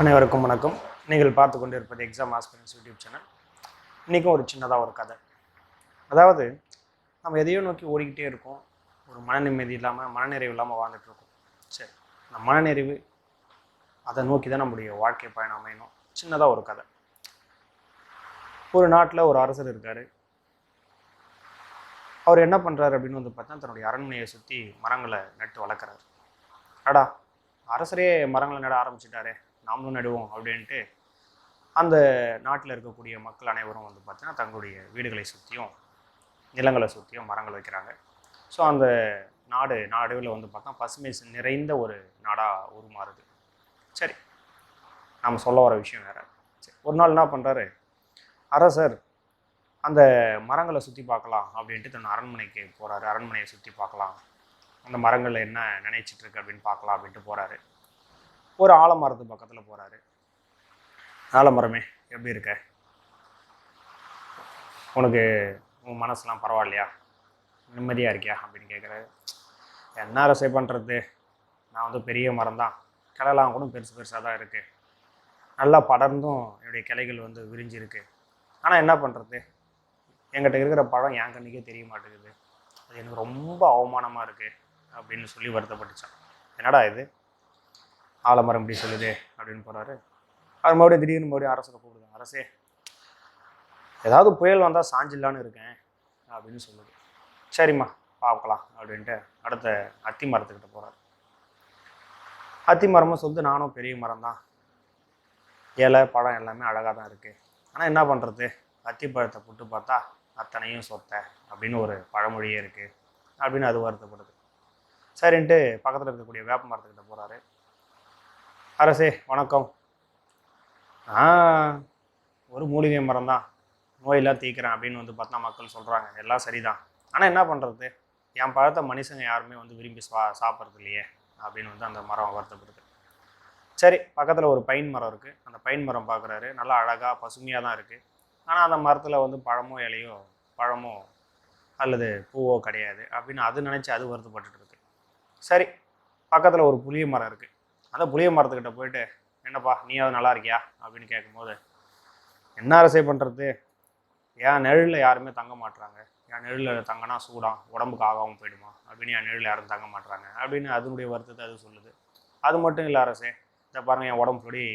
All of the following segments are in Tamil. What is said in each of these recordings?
அனைவருக்கும் வணக்கம். நீங்கள் பார்த்து கொண்டு இருப்பது எக்ஸாம் ஆஸ்பிரன்ஸ் யூடியூப் சேனல் இன்றைக்கும் ஒரு சின்னதாக ஒரு கதை. அதாவது நம்ம எதையோ நோக்கி ஓடிக்கிட்டே இருக்கோம். ஒரு மன நிம்மதி இல்லாமல் மனநிறைவு இல்லாமல் வாழ்ந்துட்டுருக்கோம் சரி அந்த மனநிறைவு அதை நோக்கி தான் நம்முடைய வாழ்க்கை பயணம் அமையணும். சின்னதாக ஒரு கதை. ஒரு நாட்டில் ஒரு அரசர் இருக்கார். அவர் என்ன பண்ணுறாரு அப்படின்னு வந்து பார்த்தா தன்னுடைய அரண்மனையை சுற்றி மரங்களை நட்டு வளர்க்குறாரு. அடா அரசரே மரங்களை நட ஆரம்பிச்சிட்டாரே. நாமளும் நடுவோம் அப்படின்ட்டு அந்த நாட்டில் இருக்கக்கூடிய மக்கள் அனைவரும் வந்து பார்த்தீங்கன்னா தங்களுடைய வீடுகளை சுற்றியும் நிலங்களை சுற்றியும் மரங்கள் வைக்கிறாங்க. ஸோ அந்த நாடு நாடுவில் வந்து பார்த்தா பசுமை நிறைந்த ஒரு நாடாக உருமாறுது. சரி நாம் சொல்ல வர விஷயம் வேறு. சரி ஒரு நாள் என்ன பண்ணுறாரு அரசர் அந்த மரங்களை சுற்றி பார்க்கலாம் அப்படின்ட்டு தன் அரண்மனைக்கு போகிறாரு அரண்மனையை சுற்றி பார்க்கலாம். அந்த மரங்கள் என்ன நினைச்சிட்ருக்கு அப்படின்னு பார்க்கலாம் அப்படின்ட்டு போகிறாரு ஒரு ஆலமரத்து பக்கத்தில் போகிறாரு ஆலமரமே எப்படி இருக்க? உனக்கு உன் மனசுலாம் பரவாயில்லையா? நிம்மதியாக இருக்கியா? அப்படின்னு கேட்குறாரு என்ன அரசை பண்ணுறது நான் வந்து பெரிய மரம் தான் கிளைலாம் கூட பெருசு பெருசாக தான் இருக்குது நல்லா படர்ந்தும் என்னுடைய கிளைகள் வந்து விரிஞ்சிருக்கு. ஆனால் என்ன பண்ணுறது என்கிட்ட இருக்கிற பழம் என் கண்ணுக்கே தெரிய மாட்டேங்குது. அது எனக்கு ரொம்ப அவமானமாக இருக்குது அப்படின்னு சொல்லி வருத்தப்பட்டுச்சான். என்னடா இது? ஆலமரம் இப்படி சொல்லுது அப்படின்னு போகிறாரு அவர் மறுபடியும் திடீர்னு மறுபடியும் அரசரை கூப்பிடுது அரசே ஏதாவது புயல் வந்தால் சாஞ்சிடலான்னு இருக்கேன் அப்படின்னு சொல்லுது. சரிம்மா பார்க்கலாம் அப்படின்ட்டு அடுத்த அத்தி மரத்துக்கிட்ட போகிறார் அத்தி மரமும் சொல்லுது நானும் பெரிய மரம் தான். இலை பழம் எல்லாமே அழகாக தான் இருக்குது ஆனால் என்ன பண்ணுறது அத்தி பழத்தை புட்டு பார்த்தா அத்தனையும் சொத்தை அப்படின்னு ஒரு பழமொழியே இருக்குது அப்படின்னு அது வருத்தப்படுது. சரின்ட்டு பக்கத்தில் இருக்கக்கூடிய வேப்ப மரத்துக்கிட்ட போகிறாரு அரசே வணக்கம். ஆ ஒரு மூலிகை மரம் தான் நோயெல்லாம் தீக்கிறேன் அப்படின்னு வந்து பார்த்தா மக்கள் சொல்கிறாங்க எல்லாம் சரிதான். ஆனால் என்ன பண்ணுறது என் பழத்தை மனுஷங்க யாருமே வந்து விரும்பி சா சாப்பிட்றது இல்லையே அப்படின்னு வந்து அந்த மரம் வருத்தப்படுது. சரி பக்கத்தில் ஒரு பைன் மரம் இருக்குது அந்த பைன் மரம் பார்க்குறாரு நல்லா அழகாக பசுமையாக தான் இருக்குது ஆனால் அந்த மரத்தில் வந்து பழமோ இலையோ பழமோ அல்லது பூவோ கிடையாது அப்படின்னு அது நினச்சி அது வருத்தப்பட்டுருக்கு சரி பக்கத்தில் ஒரு புளிய மரம் இருக்குது அந்த புளிய மரத்துக்கிட்ட போயிட்டு என்னப்பா நீயாவது நல்லா இருக்கியா? அப்படின்னு கேட்கும்போது என்ன அரசை பண்ணுறது என் நிழலில் யாருமே தங்க மாட்டுறாங்க என் நிழலில் தங்கினா சூடாக உடம்புக்கு ஆகாமல் போயிடுமா? அப்படின்னு என் நிழலில் யாரும் தங்க மாட்டுறாங்க அப்படின்னு அதனுடைய வருத்தத்தை அது சொல்லுது. அது மட்டும் இல்லை அரசே இதை பாருங்கள் என் உடம்பு சொல்லி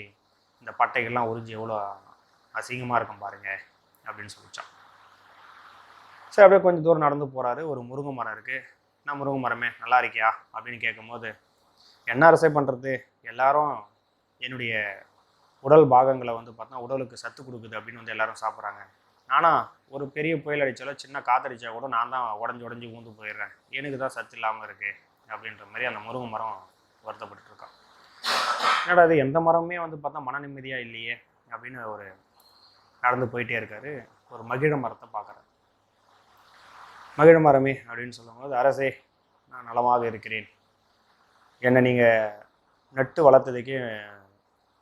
இந்த பட்டைகள்லாம் உறிஞ்சி எவ்வளோ அசிங்கமாக இருக்கும் பாருங்கள் அப்படின்னு சொல்லிச்சான். சரி அப்படியே கொஞ்சம் தூரம் நடந்து போகிறாரு ஒரு முருங்கை மரம் இருக்குது நான் முருங்கை மரமே? நல்லா இருக்கியா? அப்படின்னு கேட்கும்போது என்ன அரசை பண்ணுறது எல்லாரும் என்னுடைய உடல் பாகங்களை வந்து பார்த்தா உடலுக்கு சத்து கொடுக்குது அப்படின்னு வந்து எல்லாரும் சாப்பிட்றாங்க. ஆனால் ஒரு பெரிய புயல் அடித்தாலோ சின்ன காத்தடிச்சா கூட நான் தான் உடஞ்சி உடஞ்சி ஊந்து போயிடுறேன். எனக்கு தான் சத்து இல்லாமல் இருக்குது அப்படின்ற மாதிரி அந்த முருங்கை மரம் வருத்தப்பட்டுருக்கான் என்னடா இது எந்த மரமுமே வந்து பார்த்தா மன நிம்மதியாக இல்லையே அப்படின்னு ஒரு நடந்து போயிட்டே இருக்காரு. ஒரு மகிழ மரத்தை பார்க்குறாரு. மகிழ மரமே அப்படின்னு சொல்லும்போது அரசே நான் நலமாக இருக்கிறேன். என்னை நீங்கள் நட்டு வளர்த்ததுக்கே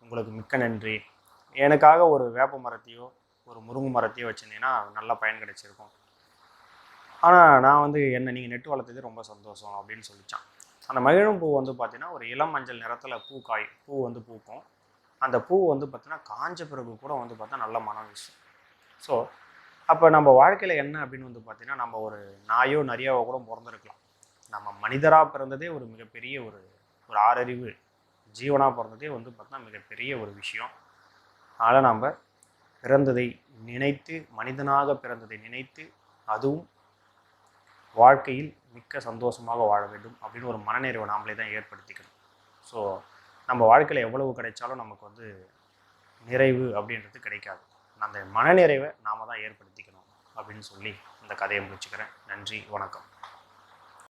உங்களுக்கு மிக்க நன்றி. எனக்காக ஒரு வேப்ப மரத்தையோ ஒரு முருங்கை மரத்தையோ வச்சுருந்தீங்கன்னா நல்லா பயன் கிடைச்சிருக்கும். ஆனால் நான் வந்து என்னை நீங்கள் நெட்டு வளர்த்தது ரொம்ப சந்தோஷம் அப்படின்னு சொல்லிச்சான். அந்த மகிழும் பூ வந்து பார்த்தீங்கன்னா ஒரு இளம் மஞ்சள் நிறத்தில் பூ காய் பூ வந்து பூக்கும். அந்த பூ வந்து பார்த்தீங்கன்னா காஞ்ச பிறகு கூட வந்து பார்த்தா நல்ல மனம் விஷயம் ஸோ அப்போ நம்ம வாழ்க்கையில் என்ன அப்படின்னு வந்து பார்த்தீங்கன்னா நம்ம ஒரு நாயோ நிறையாவோ கூட பிறந்திருக்கலாம். நம்ம மனிதராக பிறந்ததே ஒரு மிகப்பெரிய ஒரு ஒரு ஆறறிவு. ஜீவனாக பிறந்ததே வந்து பார்த்தோன்னா மிகப்பெரிய ஒரு விஷயம். அதனால் நாம் பிறந்ததை நினைத்து மனிதனாக பிறந்ததை நினைத்து அதுவும் வாழ்க்கையில் மிக்க சந்தோஷமாக வாழ வேண்டும் அப்படின்னு ஒரு மனநிறைவை நாமளே தான் ஏற்படுத்திக்கணும். ஸோ நம்ம வாழ்க்கையில் எவ்வளவு கிடைச்சாலும் நமக்கு வந்து நிறைவு அப்படின்றது கிடைக்காது. அந்த மனநிறைவை நாம தான் ஏற்படுத்திக்கணும் அப்படின்னு சொல்லி இந்த கதையை முடிச்சுக்கிறேன். நன்றி வணக்கம்.